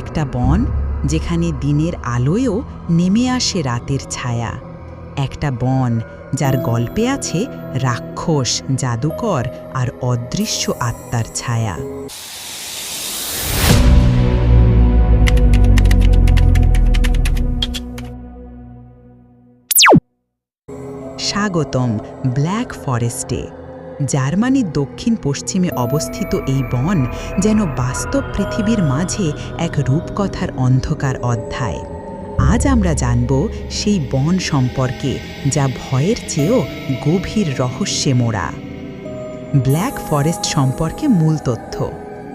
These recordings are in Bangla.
একটা বন যেখানে দিনের আলোয়ও নেমে আসে রাতের ছায়া। একটা বন যার গল্পে আছে রাক্ষস, জাদুকর আর অদৃশ্য আত্মার ছায়া। স্বাগতম ব্ল্যাক ফরেস্টে। জার্মানির দক্ষিণ পশ্চিমে অবস্থিত এই বন যেন বাস্তব পৃথিবীর মাঝে এক রূপকথার অন্ধকার অধ্যায়। আজ আমরা জানব সেই বন সম্পর্কে, যা ভয়ের চেয়েও গভীর রহস্যে মোড়া। ব্ল্যাক ফরেস্ট সম্পর্কে মূল তথ্য।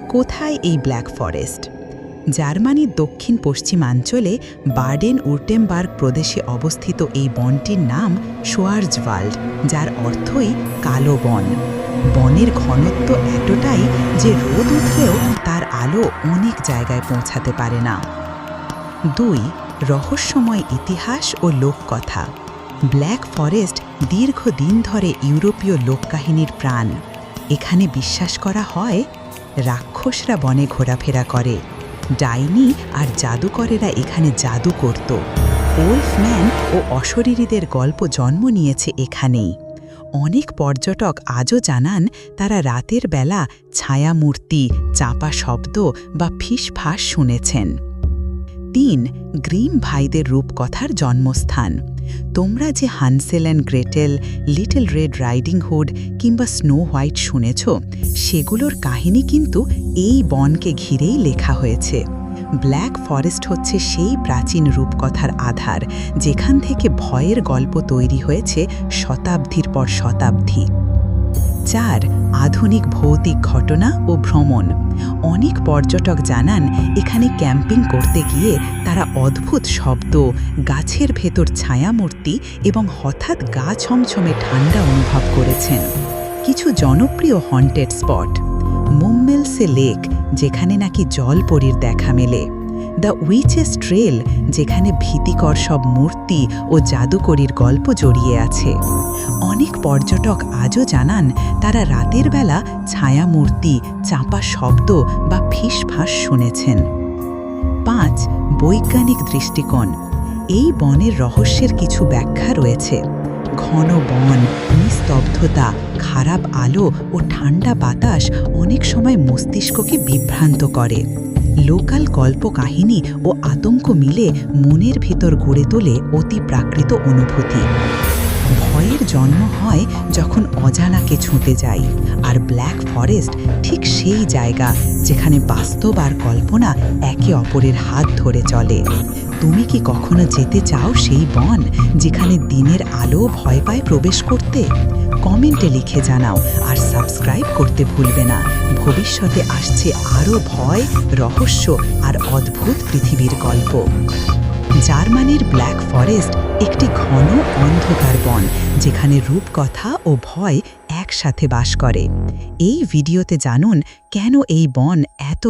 কোথায় এই ব্ল্যাক ফরেস্ট? জার্মানির দক্ষিণ পশ্চিমাঞ্চলে বার্ডেন উর্টেমবার্গ প্রদেশে অবস্থিত এই বনটির নাম শোয়ার্জওয়াল্ড যার অর্থই কালো বন। বনের ঘনত্ব এতটাই যে রোদ উঠলেও তার আলো অনেক জায়গায় পৌঁছাতে পারে না। দুই, রহস্যময় ইতিহাস ও লোককথা। ব্ল্যাক ফরেস্ট দীর্ঘদিন ধরে ইউরোপীয় লোককাহিনীর প্রাণ। এখানে বিশ্বাস করা হয়, রাক্ষসরা বনে ঘোরাফেরা করে। ডাইনি আর জাদুকরেরা এখানে জাদু করত। ওল্ফম্যান ও অশরীরীদের গল্প জন্ম নিয়েছে এখানেই। অনেক পর্যটক আজও জানান, তারা রাতের বেলা ছায়ামূর্তি, চাপা শব্দ বা ফিসফাস শুনেছেন। তিন, গ্রিম ভাইদের রূপকথার জন্মস্থান। তোমরা যে Hansel and Gretel, little red riding hood কিংবা স্নো হোয়াইট শুনেছ, সেগুলোর কাহিনী কিন্তু এই বনকে ঘিরেই লেখা হয়েছে। ব্ল্যাক ফরেস্ট হচ্ছে সেই প্রাচীন রূপকথার আধার, যেখান থেকে ভয়ের গল্প তৈরি হয়েছে শতাব্দীর পর শতাব্দী। চার আধুনিক ভৌতিক ঘটনা ও ভ্রমণ। অনেক পর্যটক জানান, এখানে ক্যাম্পিং করতে গিয়ে তারা অদ্ভুত শব্দ, গাছের ভেতর ছায়ামূর্তি এবং হঠাৎ গা ছমছমে ঠান্ডা অনুভব করেছেন। কিছু জনপ্রিয় হন্টেড স্পট, মুম্মেলসে লেক, যেখানে নাকি জলপরীর দেখা মেলে। দ্য উইচেস ট্রেল, যেখানে ভীতিকর সব মূর্তি ও জাদুকরীর গল্প জড়িয়ে আছে। অনেক পর্যটক আজও জানান, তারা রাতের বেলা ছায়ামূর্তি, চাপা শব্দ বা ফিসফাস শুনেছেন। পাঁচ, বৈজ্ঞানিক দৃষ্টিকোণ। এই বনের রহস্যের কিছু ব্যাখ্যা রয়েছে। ঘন বন, নিস্তব্ধতা, খারাপ আলো ও ঠান্ডা বাতাস অনেক সময় মস্তিষ্ককে বিভ্রান্ত করে। লোকাল গল্প কাহিনী ও আতঙ্ক মিলে মনের ভিতর গড়ে তোলে অতি প্রাকৃত অনুভূতি। ভয়ের জন্ম হয় যখন অজানাকে ছুঁতে যাই, আর ব্ল্যাক ফরেস্ট ঠিক সেই জায়গা যেখানে বাস্তব আর কল্পনা একে অপরের হাত ধরে চলে। তুমি কি কখনো যেতে চাও সেই বন যেখানে দিনের আলো ভয় পায় প্রবেশ করতে? কমেন্টে লিখে জানাও আর সাবস্ক্রাইব করতে ভুলবে না। ভবিষ্যতে আসছে আরও ভয়, রহস্য আর অদ্ভুত পৃথিবীর গল্প। জার্মানির ব্ল্যাক ফরেস্ট একটি ঘন অন্ধকার বন, যেখানে রূপকথা ও ভয় একসাথে বাস করে। এই ভিডিওতে জানুন কেন এই বন এত